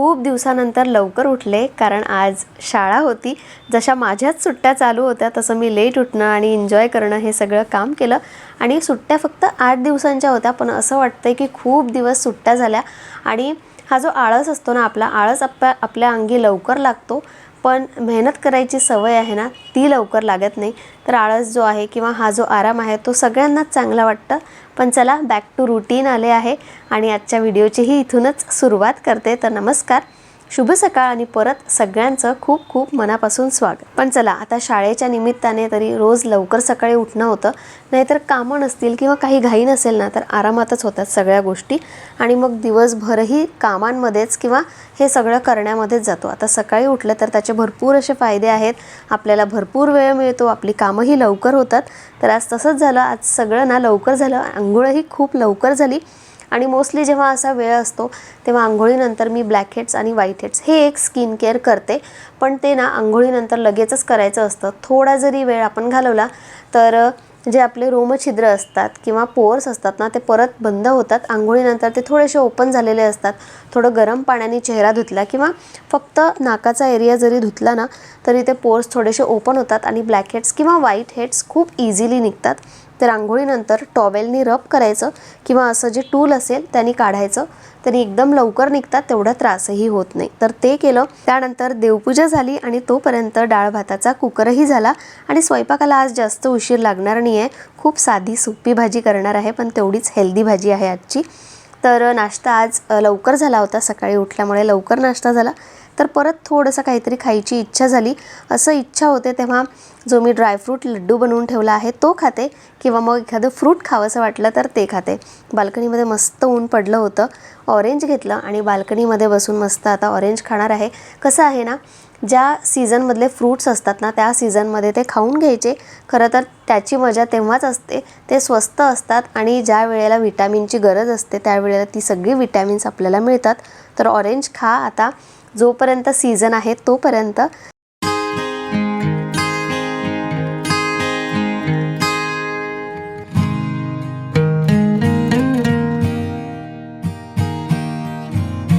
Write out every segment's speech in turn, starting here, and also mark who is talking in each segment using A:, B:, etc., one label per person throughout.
A: खूप दिवसानंतर लवकर उठले कारण आज शाळा होती. जशा माझ्याच सुट्ट्या चालू होत्या तसं मी लेट उठणं आणि एन्जॉय करणं हे सगळं काम केलं. आणि सुट्ट्या फक्त आठ दिवसांच्या होत्या पण असं वाटतंय की खूप दिवस सुट्ट्या झाल्या. आणि हा जो आळस असतो ना आपला आळस आपल्या आपल्या अंगी लवकर लागतो. पण मेहनत करायची सवय आहे ना ती लवकर लागत नाही. तर आळस जो आहे किंवा हा जो आराम आहे तो सगळ्यांनाच चांगला वाटतं. पण चला बॅक टू रुटीन आले आहे आणि आजच्या व्हिडिओचीही इथूनच सुरुवात करते. तर नमस्कार. शुभ सकाळ आणि परत सगळ्यांचं खूप खूप मनापासून स्वागत. पण चला आता शाळेच्या निमित्ताने तरी रोज लवकर सकाळी उठणं होतं. नाहीतर कामं नसतील किंवा काही घाई नसेल ना तर आरामातच होतात सगळ्या गोष्टी. आणि मग दिवसभरही कामांमध्येच किंवा हे सगळं करण्यामध्येच जातो. आता सकाळी उठलं तर त्याचे भरपूर असे फायदे आहेत. आपल्याला भरपूर वेळ मिळतो आपली कामंही लवकर होतात. तर आज तसंच झालं. आज सगळं ना लवकर झालं. आंघोळही खूप लवकर झाली. आणि मोस्टली जेव्हा असा वेळ असतो तेव्हा आंघोळीनंतर मी ब्लॅक हेड्स आणि व्हाईट हेड्स हे एक स्किन केअर करते. पण ते ना आंघोळीनंतर लगेचच करायचं असतं. थोडा जरी वेळ आपण घालवला तर जे आपले रोमछिद्र असतात किंवा पोअर्स असतात ना ते परत बंद होतात. आंघोळीनंतर ते थोडेसे ओपन झालेले असतात. थोडं गरम पाण्याने चेहरा धुतला किंवा फक्त नाकाचा एरिया जरी धुतला ना तरी ते पोअर्स थोडेसे ओपन होतात आणि ब्लॅक हेड्स किंवा व्हाईट हेड्स खूप इझिली निघतात. तर आंघोळीनंतर टॉवेलनी रब करायचं किंवा असं जे टूल असेल त्यांनी काढायचं. त्यांनी एकदम लवकर निघतात तेवढा त्रासही होत नाही. तर ते केलं. त्यानंतर देवपूजा झाली आणि तोपर्यंत डाळ भाताचा कुकरही झाला आणि स्वयंपाकाला आज जास्त उशीर लागणार नाही आहे खूप साधी सोपी भाजी करणार आहे पण तेवढीच हेल्दी भाजी आहे आजची. तर नाश्ता आज लवकर झाला होता सकाळी उठल्यामुळे लवकर नाश्ता झाला. तर परत थोडंसं काहीतरी खायची इच्छा झाली. असं इच्छा होते तेव्हा जो मी ड्रायफ्रूट लड्डू बनवून ठेवला आहे तो खाते किंवा मग एखादं फ्रूट खावंसं वाटलं तर ते खाते. बाल्कनीमध्ये मस्त ऊन पडलं होतं. ऑरेंज घेतलं आणि बाल्कनीमध्ये बसून मस्त आता ऑरेंज खाणार आहे. कसं आहे ना ज्या सीझनमधले फ्रूट्स असतात ना त्या सीझनमध्ये ते खाऊन घ्यायचे. खरं तर त्याची मजा तेव्हाच असते. ते स्वस्त असतात आणि ज्या वेळेला विटॅमिनची गरज असते त्यावेळेला ती सगळी विटॅमिन्स आपल्याला मिळतात. तर ऑरेंज खा आता. जोपर्यंत सीझन आहे तोपर्यंत.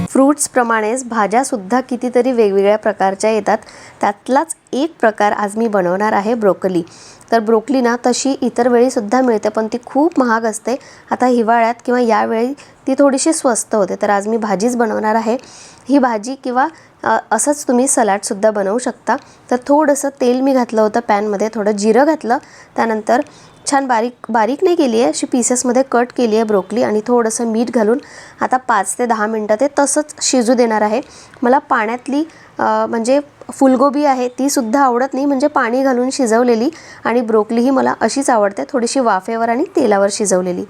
A: फ्रूट्सप्रमाणेच भाज्यासुद्धा कितीतरी वेगवेगळ्या प्रकारच्या येतात. त्यातलाच एक प्रकार आज मी बनवणार आहे ब्रोकली. तर ब्रोकली ना तशी इतर वेळीसुद्धा मिळते पण ती खूप महाग असते. आता हिवाळ्यात किंवा यावेळी ती थोडीशी स्वस्त होते. तर आज मी भाजीच बनवणार आहे. ही भाजी किंवा असंच तुम्ही सलाडसुद्धा बनवू शकता. तर थोडंसं तेल मी घातलं होतं पॅनमध्ये थोडं जिरं घातलं. त्यानंतर छान बारीक बारीक नाही केली आहे अशी पीसेसमध्ये कट केली आहे ब्रोकली आणि थोडंसं मीठ घालून आता पाच ते दहा मिनटं ते तसंच शिजू देणार आहे. मला पाण्यातली म्हणजे फुलगोबी आहे तीसुद्धा आवडत नाही. म्हणजे पाणी घालून शिजवलेली आणि ब्रोकलीही मला अशीच आवडते. थोडीशी वाफेवर आणि तेलावर शिजवलेली.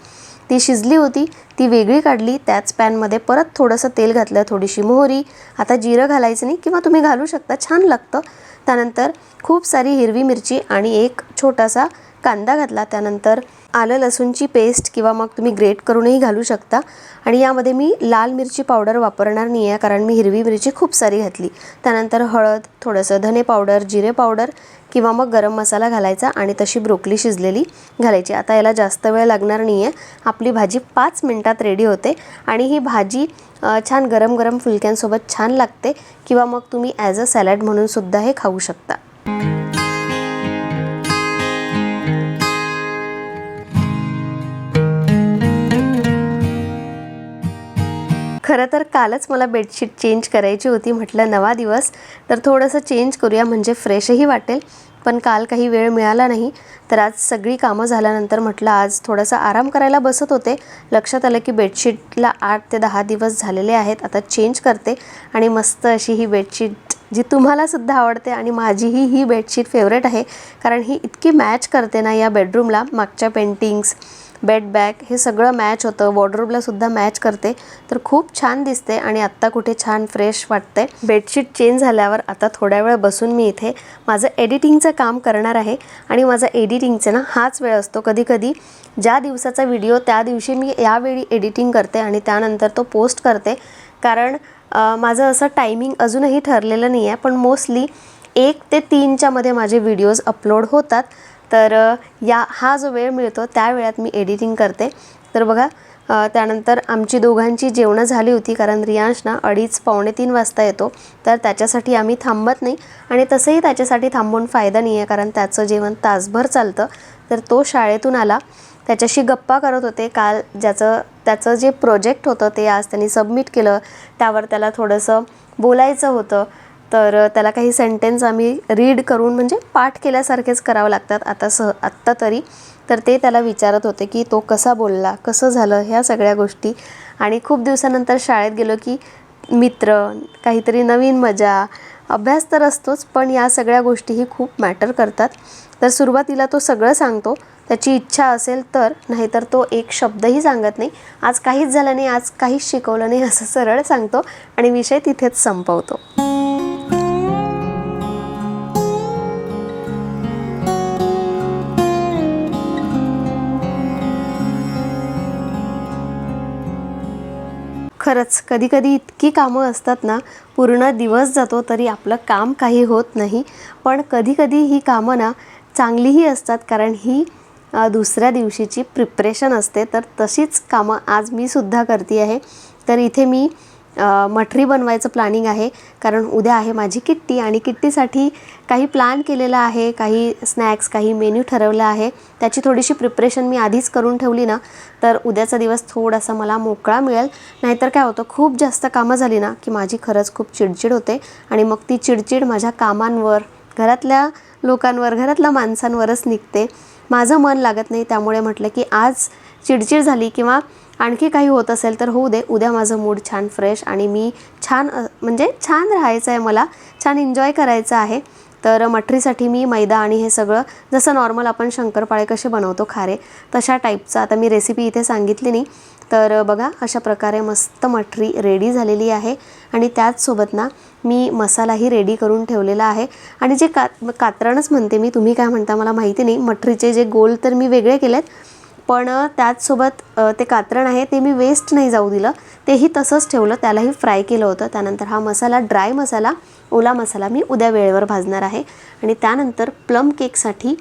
A: ती शिजली होती ती वेगळी काढली त्याच पॅनमध्ये परत थोडंसं तेल घातलं थोडीशी मोहरी आता जिरं घालायचं नाही किंवा तुम्ही घालू शकता छान लागतं. त्यानंतर खूप सारी हिरवी मिरची आणि एक छोटासा कांदा घातला. त्यानंतर आलं लसूणची पेस्ट किंवा मग तुम्ही ग्रेट करूनही घालू शकता. आणि यामध्ये मी लाल मिरची पावडर वापरणार नाही आहे कारण मी हिरवी मिरची खूप सारी घातली. त्यानंतर हळद थोडंसं धने पावडर जिरे पावडर किंवा मग गरम मसाला घालायचा आणि तशी ब्रोकली शिजलेली घालायची. आता याला जास्त वेळ लागणार नाही आहे आपली भाजी पाच मिनटात रेडी होते आणि ही भाजी छान गरम गरम फुलक्यांसोबत छान लागते किंवा मग तुम्ही ॲज अ सॅलड म्हणून सुद्धा हे खाऊ शकता. खरं तर कालच मला बेडशीट चेंज करायची होती. म्हटलं नवा दिवस तर थोडंसं चेंज करूया म्हणजे फ्रेशही वाटेल. पण काल काही वेळ मिळाला नाही. तर आज सगळी कामं झाल्यानंतर म्हटलं आज थोडासा आराम करायला बसत होते. लक्षात आलं की बेडशीटला आठ ते दहा दिवस झालेले आहेत. आता चेंज करते आणि मस्त अशी ही बेडशीट जी तुम्हालासुद्धा आवडते आणि माझीही ही बेडशीट फेवरेट आहे. कारण ही इतकी मॅच करते ना या बेडरूमला मागच्या पेंटिंग्स बेड बॅग हे सगळं मॅच होतं. वॉर्डरोबला सुद्धा मॅच करते. तर खूप छान दिसते आणि आत्ता कुठे छान फ्रेश वाटते बेडशीट चेंज झाल्यावर आता थोड्या वेळ बसून मी इथे माझं एडिटिंगचं काम करणार आहे. आणि माझा एडिटिंगचा ना हाच वेळ असतो. कधी कधी ज्या दिवसाचा व्हिडिओ त्या दिवशी मी यावेळी एडिटिंग करते आणि त्यानंतर तो पोस्ट करते. कारण माझं असं टायमिंग अजूनही ठरलेलं नाही आहे पण मोस्टली एक ते तीनच्यामध्ये माझे व्हिडिओज अपलोड होतात. तर या हा जो वेळ मिळतो त्या वेळात मी एडिटिंग करते. तर बघा त्यानंतर आमची दोघांची जेवणं झाली होती कारण रियांश ना अडीच पावणे तीन वाजता येतो. तर त्याच्यासाठी आम्ही थांबत नाही आणि तसंही त्याच्यासाठी थांबून फायदा नाही आहे कारण त्याचं जेवण तासभर चालतं. तर तो शाळेतून आला. त्याच्याशी गप्पा करत होते. काल ज्याचं त्याचं जे प्रोजेक्ट होतं ते आज त्यांनी सबमिट केलं. त्यावर त्याला थोडंसं बोलायचं होतं. तर त्याला काही सेंटेन्स आम्ही रीड करून म्हणजे पाठ केल्यासारखेच करावं लागतात आता सह आत्ता तरी. तर ते त्याला विचारत होते की तो कसा बोलला कसं झालं ह्या सगळ्या गोष्टी. आणि खूप दिवसानंतर शाळेत गेलो की मित्र काहीतरी नवीन मजा अभ्यास तर असतोच पण या सगळ्या गोष्टीही खूप मॅटर करतात. तर सुरुवातीला तो सगळं सांगतो त्याची इच्छा असेल तर नाहीतर तो एक शब्दही सांगत नाही. आज काहीच झालं नाही आज काहीच शिकवलं नाही असं सरळ सांगतो आणि विषय तिथेच संपवतो. खरंच कधी कधी इतकी कामं असतात ना पूर्ण दिवस जातो तरी आपलं काम काही होत नाही. पण कधीकधी ही कामं ना चांगलीही असतात कारण ही दुसऱ्या दिवशीची प्रिप्रेशन असते. तर तशीच कामं आज मी सुद्धा करते आहे तर इथे मी मठरी बनवायचं प्लॅनिंग आहे. कारण उद्या आहे माझी किट्टी आणि किट्टीसाठी काही प्लॅन केलेला आहे. काही स्नॅक्स काही मेन्यू ठरवला आहे. त्याची थोडीशी प्रिपरेशन मी आधीच करून ठेवली ना तर उद्याचा दिवस थोडासा मला मोकळा मिळेल. नाहीतर काय होतं खूप जास्त कामं झाली ना की माझी खरंच खूप चिडचिड होते. आणि मग ती चिडचिड माझ्या कामांवर घरातल्या लोकांवर घरातल्या माणसांवरच निघते. माझं मन लागत नाही त्यामुळे म्हटलं की आज चिडचिड झाली किंवा आणखी काही होत असेल तर होऊ दे. उद्या माझं मूड छान फ्रेश आणि मी छान म्हणजे छान राहायचं आहे मला. छान एन्जॉय करायचं आहे. तर मठरीसाठी मी मैदा आणि हे सगळं जसं नॉर्मल आपण शंकरपाळे कसे बनवतो खारे तशा टाईपचं आता मी रेसिपी इथे सांगितली नाही. तर बघा अशा प्रकारे मस्त मठरी रेडी झालेली आहे. आणि त्याचसोबत ना मी मसालाही रेडी करून ठेवलेला आहे. आणि जे का कात्रणच म्हणते मी तुम्ही काय म्हणता मला माहिती नाही. मठरीचे जे गोल तर मी वेगळे केलेत पण त्याचसोबत ते कात्रण आहे ते मी वेस्ट नाही जाऊ दिलं. तेही तसंच ठेवलं त्यालाही फ्राय केलं होतं. त्यानंतर हा मसाला ड्राय मसाला ओला मसाला मी उद्या वेळेवर भाजणार आहे. आणि त्यानंतर प्लम केकसाठी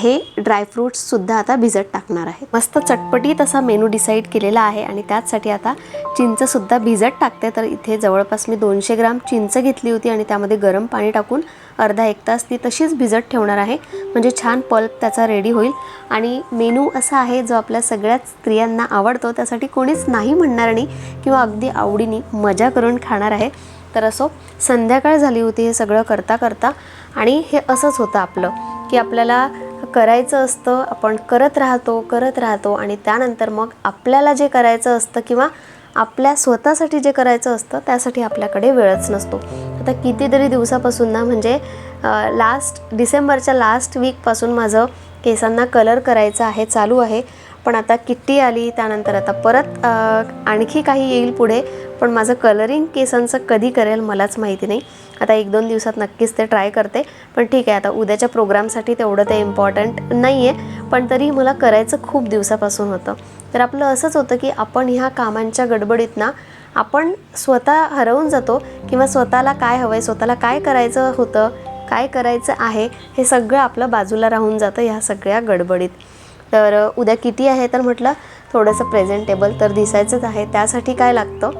A: हे ड्रायफ्रूट्ससुद्धा आता भिजत टाकणार आहे. मस्त चटपटीत असा मेनू डिसाईड केलेला आहे आणि त्याचसाठी आता चिंचसुद्धा भिजत टाकते. तर इथे जवळपास मी दोनशे ग्राम चिंच घेतली होती आणि त्यामध्ये गरम पाणी टाकून अर्धा एक तास ती तशीच भिजत ठेवणार आहे. म्हणजे छान पल्प त्याचा रेडी होईल. आणि मेनू असा आहे जो आपल्या सगळ्याच स्त्रियांना आवडतो. त्यासाठी कोणीच नाही म्हणणार नाही किंवा अगदी आवडीने मजा करून खाणार आहे. तर असो संध्याकाळ झाली होती हे सगळं करता करता. आणि हे असंच होतं आपलं की आपल्याला करायचं असतं आपण करत राहतो करत राहतो. आणि त्यानंतर मग आपल्याला जे करायचं असतं किंवा आपल्या स्वतःसाठी जे करायचं असतं त्यासाठी आपल्याकडे वेळच नसतो. आता कितीतरी दिवसापासून ना म्हणजे लास्ट डिसेंबरच्या लास्ट वीकपासून माझं केसांना कलर करायचा आहे चालू आहे. पण आता किट्टी आली त्यानंतर आता परत आणखी काही येईल पुढे. पण माझं कलरिंग केसांचं कधी करेल मलाच माहिती नाही. आता एक दोन दिवसात नक्कीच ते ट्राय करते. पण ठीक आहे आता उद्याच्या प्रोग्रामसाठी तेवढं ते इम्पॉर्टंट नाही आहे पण तरी मला करायचं खूप दिवसापासून होतं. तर आपलं असंच होतं की आपण ह्या कामांच्या गडबडीत ना आपण स्वतः हरवून जातो किंवा स्वतःला काय हवं आहे स्वतःला काय करायचं होतं काय करायचं आहे हे सगळं आपलं बाजूला राहून जातं ह्या सगळ्या गडबडीत. तर उद्या किती आहे तर म्हटलं थोडंसं प्रेझेंटेबल तर दिसायचंच आहे. त्यासाठी काय लागतं?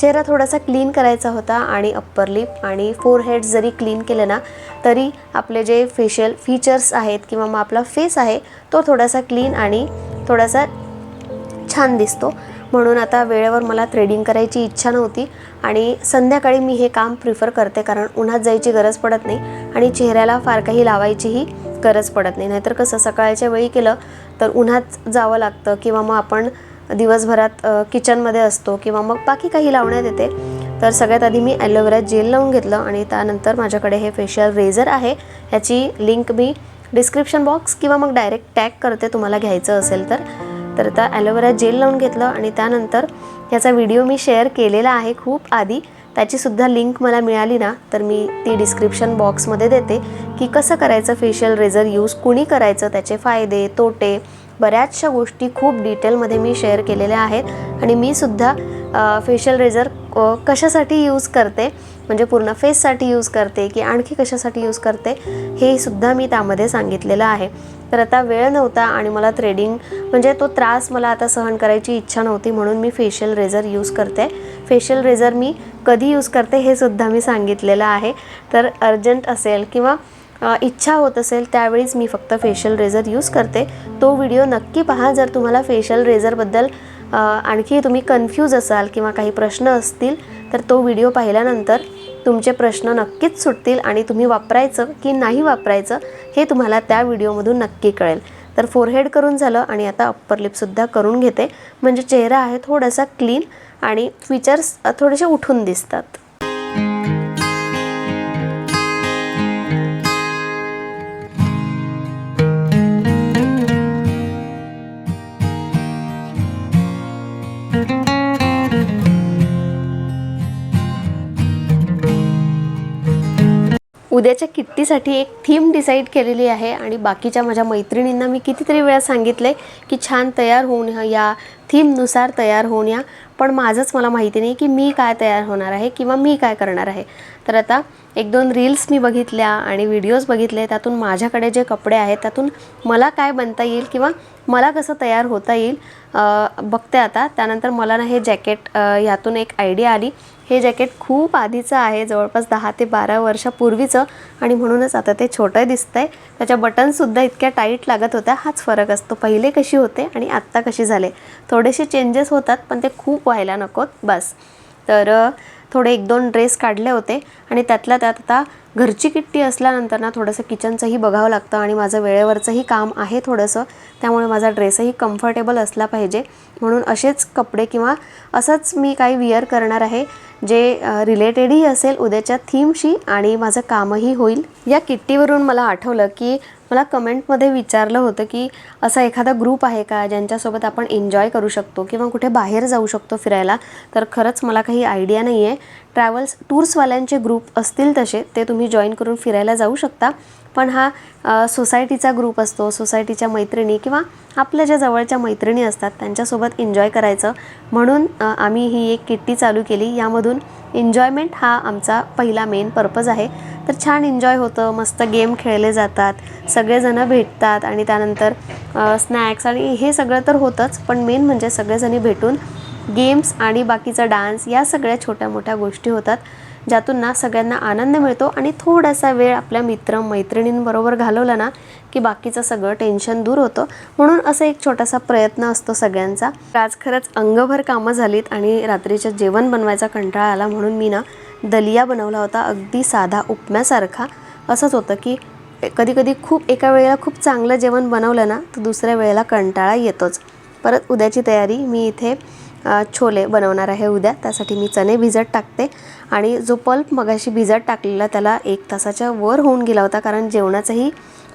A: चेहरा थोडासा क्लीन करायचा होता आणि अप्पर लिप आणि फोर हेड्स जरी क्लीन केले ना तरी आपले जे फेशियल फीचर्स आहेत किंवा मग आपला फेस आहे तो थोडासा क्लीन आणि थोडासा छान दिसतो. म्हणून आता वेळेवर मला थ्रेडिंग करायची इच्छा नव्हती आणि संध्याकाळी मी हे काम प्रिफर करते कारण उन्हात जायची गरज पडत नाही आणि चेहऱ्याला फार काही लावायचीही गरज पडत नाही. नाहीतर कसं सकाळच्या वेळी केलं तर उन्हात जावं लागतं किंवा मग आपण दिवसभरात किचनमध्ये असतो किंवा मग बाकी काही लावण्यात येते. तर सगळ्यात आधी मी ॲलोवेरा जेल लावून घेतलं आणि त्यानंतर माझ्याकडे हे फेशियल रेझर आहे. ह्याची लिंक मी डिस्क्रिप्शन बॉक्स किंवा मग डायरेक्ट टॅग करते तुम्हाला घ्यायचं असेल तर. तर आता ॲलोवेरा जेल लावून घेतलं आणि त्यानंतर ह्याचा व्हिडिओ मी शेअर केलेला आहे खूप आधी. त्याचीसुद्धा लिंक मला मिळाली ना तर मी ती डिस्क्रिप्शन बॉक्समध्ये देते की कसं करायचं फेशियल रेझर यूज कुणी करायचं त्याचे फायदे तोटे बऱ्याचशा गोष्टी खूप डिटेलमध्ये मी शेअर केलेल्या आहेत. आणि मी सुद्धा फेशियल रेझर कशासाठी यूज करते म्हणजे पूर्ण फेससाठी यूज करते की आणखी कशासाठी यूज करते हे सुद्धा मी त्यामध्ये सांगितलेलं आहे. तर आता वेळ नव्हता आणि मला थ्रेडिंग म्हणजे तो त्रास मला आता सहन करायची इच्छा नव्हती म्हणून मी फेशियल रेझर यूज करते. फेशियल रेझर मी कधी यूज करते हे सुद्धा मी सांगितलेलं आहे. तर अर्जंट असेल किंवा इच्छा होत असेल त्यावेळीच मी फक्त फेशियल रेझर यूज करते. तो व्हिडिओ नक्की पहा. जर तुम्हाला फेशियल रेझरबद्दल आणखी तुम्ही कन्फ्यूज असाल किंवा काही प्रश्न असतील तर तो व्हिडिओ पाहिल्यानंतर तुमचे प्रश्न नक्कीच सुटतील आणि तुम्ही वापरायचं की नाही वापरायचं हे तुम्हाला त्या व्हिडिओमधून नक्की कळेल. तर फोरहेड करून झालं आणि आता अप्पर लिपसुद्धा करून घेते. म्हणजे चेहरा आहे थोडासा क्लीन आणि फीचर्स थोडेसे उठून दिसतात. उद्याच्या किट्टीसाठी एक थीम डिसाईड केलेली आहे आणि बाकीच्या माझ्या मैत्रिणींना मी कितीतरी वेळा सांगितलं आहे की छान तयार होऊन या थीमनुसार तयार होऊन या. पण माझंच मला माहिती नाही की मी काय तयार होणार आहे किंवा मी काय करणार आहे. तर आता एक दोन रील्स मी बघितल्या आणि व्हिडिओज बघितले त्यातून माझ्याकडे जे कपडे आहेत त्यातून मला काय बनता येईल किंवा मला कसं तयार होता येईल बघते आता. त्यानंतर मला ना हे जॅकेट यातून एक आयडिया आली. हे जॅकेट खूप आधीचं आहे जवळपास दहा ते बारा वर्षापूर्वीचं आणि म्हणूनच आता ते छोटं आहे त्याच्या बटनसुद्धा इतक्या टाईट लागत होत्या हाच फरक असतो. पहिले कशी होते आणि आत्ता कशी झाले? थोडेसे चेंजेस होतात पण ते खूप व्हायला नकोत बस. तर थोडे एक दोन ड्रेस काढले होते आणि त्यातल्या त्यात आता घरची किट्टी असल्यानंतर ना थोडंसं किचनचंही बघावं लागतं आणि माझं वेळेवरचंही काम आहे थोडंसं. त्यामुळे माझा ड्रेसही कम्फर्टेबल असला पाहिजे. म्हणून असेच कपडे किंवा असंच मी काही विअर करणार आहे जे रिलेटेडही असेल उद्याच्या थीमशी आणि माझं कामही होईल. या किट्टीवरून मला आठवलं की मला कमेंटमध्ये विचारलं होतं की असा एखादा ग्रुप आहे का ज्यांच्यासोबत आपण एन्जॉय करू शकतो किंवा कुठे बाहेर जाऊ शकतो फिरायला? तर खरंच मला काही आयडिया नाही आहे ट्रॅव्हल्स टूर्सवाल्यांचे ग्रुप असतील तसे ते तुम्ही जॉईन करून फिरायला जाऊ शकता. पण हा सोसायटीचा ग्रुप असतो सोसायटीच्या मैत्रिणी किंवा आपल्या ज्या जवळच्या मैत्रिणी असतात त्यांच्यासोबत एन्जॉय करायचं. म्हणून आम्ही ही एक किट्टी चालू केली. यामधून एन्जॉयमेंट हा आमचा पहिला मेन पर्पज आहे. तर छान एन्जॉय होतं मस्त गेम खेळले जातात सगळेजणं भेटतात आणि त्यानंतर स्नॅक्स आणि हे सगळं तर होतंच पण मेन म्हणजे सगळेजणी भेटून गेम्स आणि बाकीचा डान्स या सगळ्या छोट्या मोठ्या गोष्टी होतात ज्यातून ना सगळ्यांना आनंद मिळतो आणि थोडासा वेळ आपल्या मित्र मैत्रिणींबरोबर घालवला ना की बाकीचं सगळं टेन्शन दूर होतं. म्हणून असं एक छोटासा प्रयत्न असतो सगळ्यांचा. आज खरंच अंगभर कामं झालीत आणि रात्रीचं जेवण बनवायचा कंटाळा आला म्हणून मी ना दलिया बनवला होता अगदी साधा उपम्यासारखा. असंच होतं की कधी कधी खूप एका वेळेला खूप चांगलं जेवण बनवलं ना तर दुसऱ्या वेळेला कंटाळा येतोच. परत उद्याची तयारी मी इथे छोले बनवणार आहे उद्या. त्यासाठी मी चणे भिजत टाकते. आणि जो पल्प मगाशी भिजत टाकलेला त्याला एक तासाच्या वर होऊन गेला होता. कारण जेवणाचंही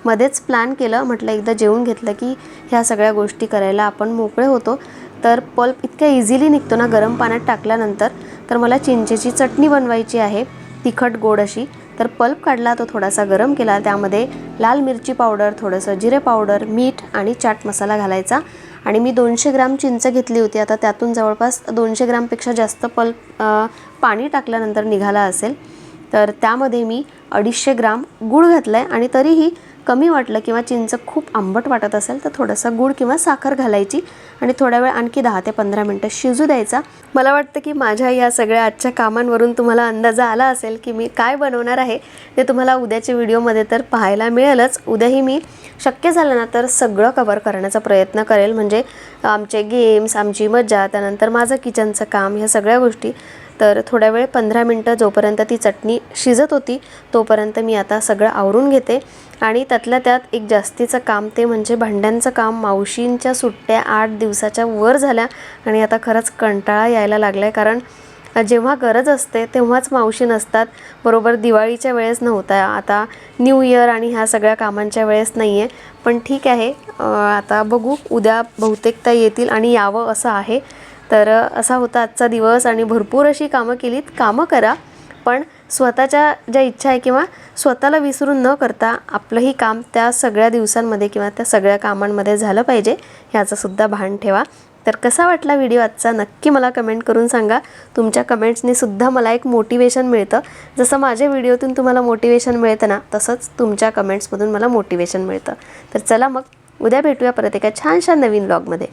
A: मध्येच प्लॅन केलं. म्हटलं एकदा जेवून घेतलं की ह्या सगळ्या गोष्टी करायला आपण मोकळे होतो. तर पल्प इतक्या इझिली निघतो ना गरम पाण्यात टाकल्यानंतर. तर मला चिंचेची चटणी बनवायची आहे तिखट गोड अशी. तर पल्प काढला तो थोडासा गरम केला. त्यामध्ये लाल मिरची पावडर थोडंसं जिरे पावडर मीठ आणि चाट मसाला घालायचा. आणि मी दोनशे ग्राम चिंच घेतली होती. आता त्यातून जवळपास दोनशे ग्रामपेक्षा जास्त पल्प पाणी टाकल्यानंतर निघाला असेल. तर त्यामध्ये मी अडीचशे ग्राम गूळ घातला आहे आणि तरीही कमी वाटलं किंवा चिंच खूप आंबट वाटत असेल तर थोडासा गूळ किंवा साखर घालायची आणि थोडा वेळ आणखी दहा ते पंधरा मिनटं शिजू द्यायचा. मला वाटतं की माझ्या या सगळ्या आजच्या कामांवरून तुम्हाला अंदाजा आला असेल की मी काय बनवणार आहे. ते तुम्हाला उद्याच्या व्हिडिओमध्ये तर पाहायला मिळेलच. उद्याही मी शक्य झालं ना तर सगळं कवर करण्याचा प्रयत्न करेल. म्हणजे आमचे गेम्स आमची मजा त्यानंतर माझं किचनचं काम ह्या सगळ्या गोष्टी. तर थोड्या वेळ पंधरा मिनटं जोपर्यंत ती चटणी शिजत होती तोपर्यंत मी आता सगळं आवरून घेते. आणि त्यातल्या त्यात एक जास्तीचं काम ते म्हणजे भांड्यांचं काम. मावशींच्या सुट्ट्या आठ दिवसाच्या वर झाल्या आणि आता खरंच कंटाळा यायला लागला आहे कारण जेव्हा गरज असते तेव्हाच मावशी नसतात. बरोबर दिवाळीच्या वेळेस नव्हता. आता न्यू इयर आणि ह्या सगळ्या कामांच्या वेळेस नाही आहे पण ठीक आहे. आता बघू. उद्या बहुतेक त्या येतील आणि यावं असं आहे. तर असा होता आजचा दिवस आणि भरपूर अशी कामं केलीत. कामं करा पण स्वतःच्या ज्या इच्छा आहे किंवा स्वतःला विसरून न करता आपलंही काम त्या सगळ्या दिवसांमध्ये किंवा त्या सगळ्या कामांमध्ये झालं पाहिजे ह्याचंसुद्धा भान ठेवा. तर कसा वाटला व्हिडिओ आजचा? नक्की मला कमेंट करून सांगा. तुमच्या कमेंट्सनी सुद्धा मला एक मोटिवेशन मिळतं. जसं माझ्या व्हिडिओतून तुम्हाला मोटिवेशन मिळतं ना तसंच तुमच्या कमेंट्समधून मला मोटिवेशन मिळतं. तर चला मग उद्या भेटूया परत एका छानशा नवीन ब्लॉगमध्ये